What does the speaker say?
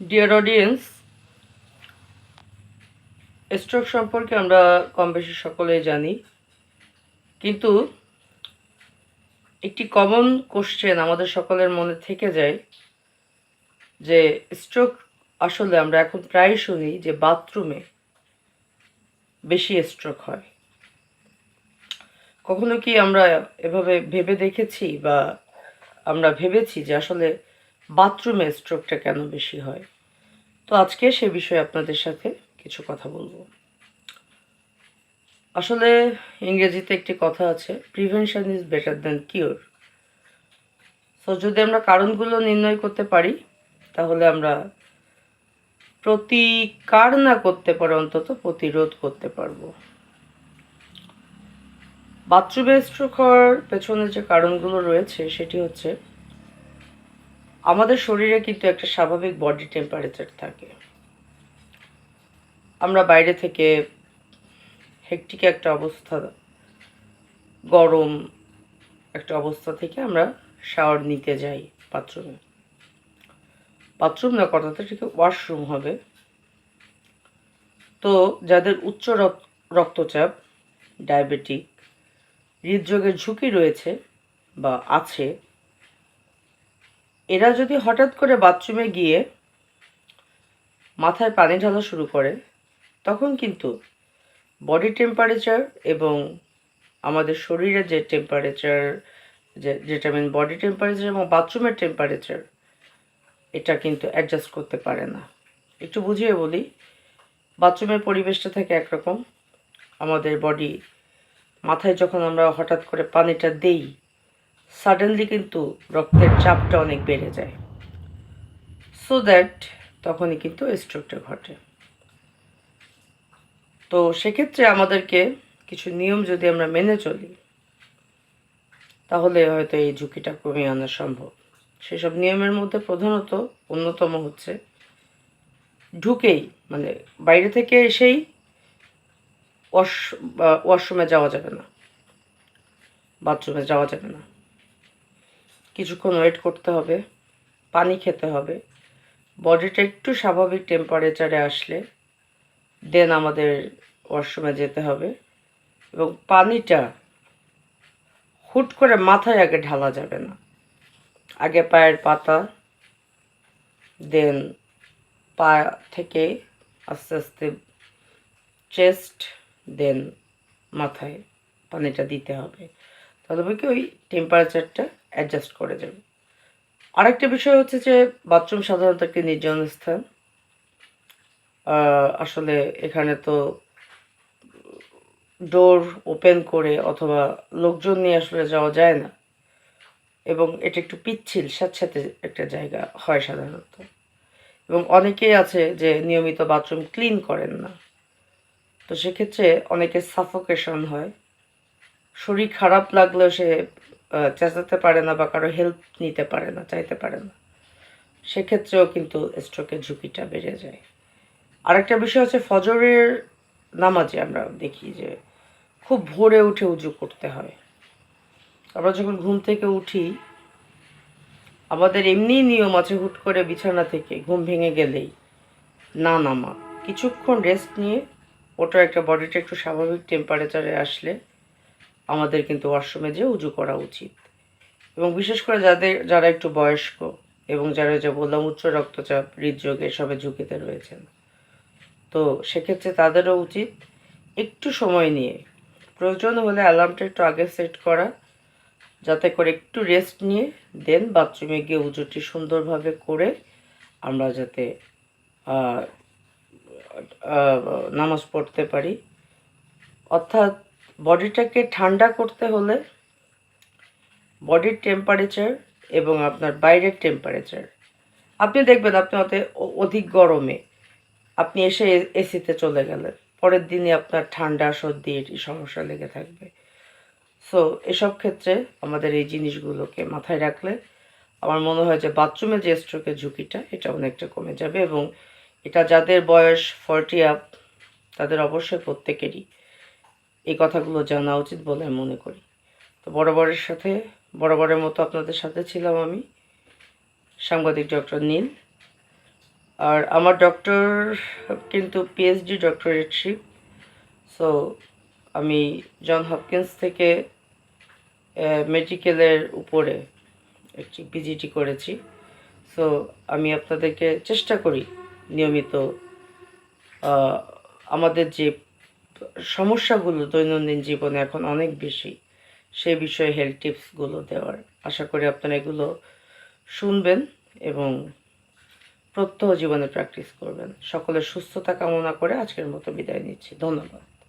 Dear audience stroke সম্পর্কে আমরা কম বেশি সকলেই জানি, কিন্তু একটি কমন কোশ্চেন আমাদের সকলের মনে থেকে যায় যে স্ট্রোক আসলে আমরা এখন প্রায় শুনি যে বাথরুমে বেশি স্ট্রোক হয়। কখনো কি আমরা এভাবে ভেবে দেখেছি বা আমরা ভেবেছি যে আসলে বাথরুমে স্ট্রোকটা কেন বেশি হয়? তো আজকে সে বিষয়ে আপনাদের সাথে কিছু কথা বলব। আসলে ইংরেজিতে একটি কথা আছে prevention is better than cure so যদি আমরা কারণগুলো নির্ণয় করতে পারি, তাহলে আমরা প্রতিকার না করতে পারে, অন্তত প্রতিরোধ করতে পারব। বাথরুমে স্ট্রোক হওয়ার পেছনে যে কারণগুলো রয়েছে, সেটি হচ্ছে আমাদের শরীরে কিন্তু একটা স্বাভাবিক বডি টেম্পারেচার থাকে। আমরা বাইরে থেকে হেকটিক একটা অবস্থা, গরম একটা অবস্থা থেকে আমরা শাওয়ার নিতে যাই বাথরুমে বাথরুম না কথাটা ঠিক ওয়াশরুম হবে। তো যাদের উচ্চ রক- রক্তচাপ ডায়াবেটিক হৃদরোগের ঝুঁকি রয়েছে বা আছে এরা যদি হঠাৎ করে বাথরুমে গিয়ে মাথায় পানি ঢালা শুরু করে, তখন কিন্তু বডি টেম্পারেচার এবং আমাদের শরীরের যে টেম্পারেচার যে যেটা মিন বডি টেম্পারেচার এবং বাথরুমের টেম্পারেচার এটা কিন্তু অ্যাডজাস্ট করতে পারে না। একটু বুঝিয়ে বলি, বাথরুমের পরিবেশটা থাকে একরকম। আমাদের বডি মাথায় যখন আমরা হঠাৎ করে পানিটা দেই সাডেনলি কিন্তু রক্তের চাপটা অনেক বেড়ে যায়। সো দ্যাট তখনই কিন্তু স্ট্রোকটা ঘটে। তো সেক্ষেত্রে আমাদেরকে কিছু নিয়ম যদি আমরা মেনে চলি, তাহলে হয়তো এই ঝুঁকিটা কমিয়ে আনা সম্ভব। সেসব নিয়মের মধ্যে প্রধানত অন্যতম হচ্ছে ঢুকেই মানে বাইরে থেকে এসেই ওয়াশ ওয়াশরুমে যাওয়া যাবে না। বাথরুমে যাওয়া যাবে না। কিছুক্ষণ ওয়েট করতে হবে, পানি খেতে হবে। বডিটা একটু স্বাভাবিক টেম্পারেচারে আসলে দেন আমাদের ওয়াশরুমে যেতে হবে। এবং পানিটা হুট করে মাথায় আগে ঢালা যাবে না। আগে পায়ের পাতা দেন পা থেকে আস্তে আস্তে চেস্ট দেন মাথায় পানিটা দিতে হবে। তাহলে কি ওই টেম্পারেচারটা অ্যাডজাস্ট করে যাবে আরেকটা বিষয় হচ্ছে যে বাথরুম সাধারণত একটি নির্জন স্থান। আসলে এখানে তো ডোর ওপেন করে অথবা লোকজন নিয়ে আসলে যাওয়া যায় না। এবং এটা একটু পিচ্ছিল স্যাঁতস্যাঁতে একটা জায়গা হয় সাধারণত। এবং অনেকেই আছে যে নিয়মিত বাথরুম ক্লিন করেন না। তো সেক্ষেত্রে অনেকের সাফোকেশন হয়। শরীর খারাপ লাগলেও সে চেঁচাতে পারে না বা কারও হেল্প নিতে পারে না, চাইতে পারে না। সেক্ষেত্রেও কিন্তু স্ট্রোকের ঝুঁকিটা বেড়ে যায়। আরেকটা বিষয় হচ্ছে ফজরের নামাজে আমরা দেখি যে খুব ভোরে উঠে উজু করতে হয়। আমরা যখন ঘুম থেকে উঠি, আমাদের এমনি নিয়ম আছে হুট করে বিছানা থেকে ঘুম ভেঙে গেলেই না নামা। কিছুক্ষণ রেস্ট নিয়ে ওটা একটা বডিটা একটু স্বাভাবিক টেম্পারেচারে আসলে আমাদের কিন্তু ওয়াশরুমে যে উজু করা উচিত। এবং বিশেষ করে যাদের, যারা একটু বয়স্ক এবং যারা যে বললাম উচ্চ রক্তচাপ, হৃদরোগ এসবে ঝুঁকিতে রয়েছেন। তো সেক্ষেত্রে তাদেরও উচিত একটু সময় নিয়ে, প্রয়োজন হলে অ্যালার্মটা একটু আগে সেট করা, যাতে করে একটু রেস্ট নিয়ে দেন বাথরুমে গিয়ে উজুটি সুন্দরভাবে করে আমরা যাতে নামাজ পড়তে পারি। অর্থাৎ বডিটাকে ঠান্ডা করতে হলে বডির টেম্পারেচার এবং আপনার বাইরের টেম্পারেচার আপনি দেখবেন আপনি অত অধিক গরমে আপনি এসে এসিতে চলে গেলেন, পরের দিনে আপনার ঠান্ডা, সর্দি, এটি সমস্যা লেগে থাকবে। সো এসব ক্ষেত্রে আমাদের এই জিনিসগুলোকে মাথায় রাখলে আমার মনে হয় যে বাথরুমে যে স্ট্রোকের ঝুঁকিটা, এটা অনেকটা কমে যাবে এবং এটা যাদের বয়স ফর্টি আপ তাদের অবশ্যই প্রত্যেকেরই এই কথাগুলো জানা উচিত বলে আমি মনে করি। তো বরাবরের সাথে, বরাবরের মতো আপনাদের সাথে ছিলাম আমি, সাংবাদিক ডক্টর নীল। আর আমার ডক্টর কিন্তু পিএইচডি ডক্টরেটশিপ সো আমি জন হপকিন্স থেকে মেডিকেলের উপরে একটি পিজিটি করেছি। সো আমি আপনাদেরকে চেষ্টা করি নিয়মিত আমাদের যে সমস্যাগুলো দৈনন্দিন জীবনে এখন অনেক বেশি। সে বিষয়ে হেলথ টিপসগুলো দেওয়ার। আশা করি আপনারা এগুলো শুনবেন এবং প্রত্যহ জীবনে প্র্যাকটিস করবেন। সকলের সুস্থতা কামনা করে আজকের মতো বিদায় নিচ্ছি। ধন্যবাদ।